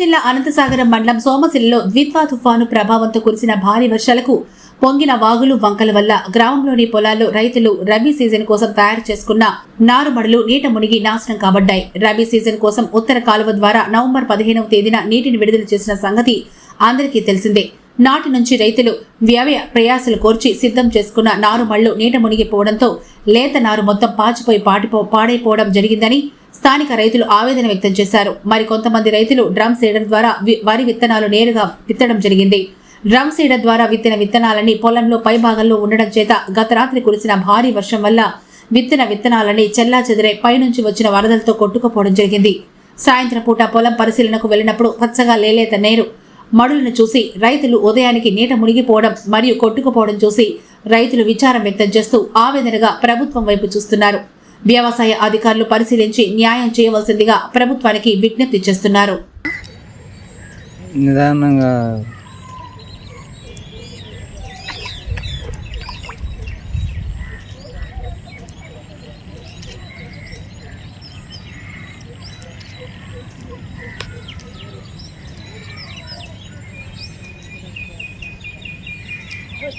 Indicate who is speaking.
Speaker 1: జిల్లా అనంతసాగరం మండలం సోమశిలలో ద్విత్వా తుఫాను ప్రభావంతో కురిసిన భారీ వర్షాలకు పొంగిన వాగులు వంకల వల్ల గ్రామంలోని పొలాల్లో రైతులు రబీ సీజన్ కోసం తయారు చేసుకున్న నారుమడులు నీట మునిగి నాశనం కాబడ్డాయి. రబీ సీజన్ కోసం ఉత్తర కాలువ ద్వారా నవంబర్ పదిహేనవ తేదీన నీటిని విడుదల చేసిన సంగతి అందరికీ తెలిసిందే. నాటి నుంచి రైతులు వ్యవయ ప్రయాసలు కోర్చి సిద్ధం చేసుకున్న నారుమళ్ళు నీట మునిగిపోవడంతో లేత నారు మొత్తం పాచిపోయి పాటిపో పాడైపోవడం జరిగిందని స్థానిక రైతులు ఆవేదన వ్యక్తం చేశారు. మరి కొంతమంది రైతులు డ్రమ్ సీడర్ ద్వారా వి- వరి విత్తనాలు నేరుగా విత్తడం జరిగింది. డ్రమ్ సీడర్ ద్వారా విత్తిన విత్తనాలని పొలంలో పై భాగంలో ఉండడం చేత గత రాత్రి కురిసిన భారీ వర్షం వల్ల విత్తిన విత్తనాలని చెల్లా చెదిరే పైనుంచి వచ్చిన వరదలతో కొట్టుకుపోవడం జరిగింది. సాయంత్రం పూట పొలం పరిశీలనకు వెళ్ళినప్పుడు పచ్చగా లేలేత నేరు మడులను చూసి రైతులు ఉదయానికి నీట మునిగిపోవడం మరియు కొట్టుకుపోవడం చూసి రైతులు విచారం వ్యక్తం చేస్తూ ఆవేదనగా ప్రభుత్వం వైపు చూస్తున్నారు. వ్యవసాయ అధికారులు పరిశీలించి న్యాయం చేయవలసిందిగా ప్రభుత్వానికి విజ్ఞప్తి చేస్తున్నారు.
Speaker 2: నిదానంగా just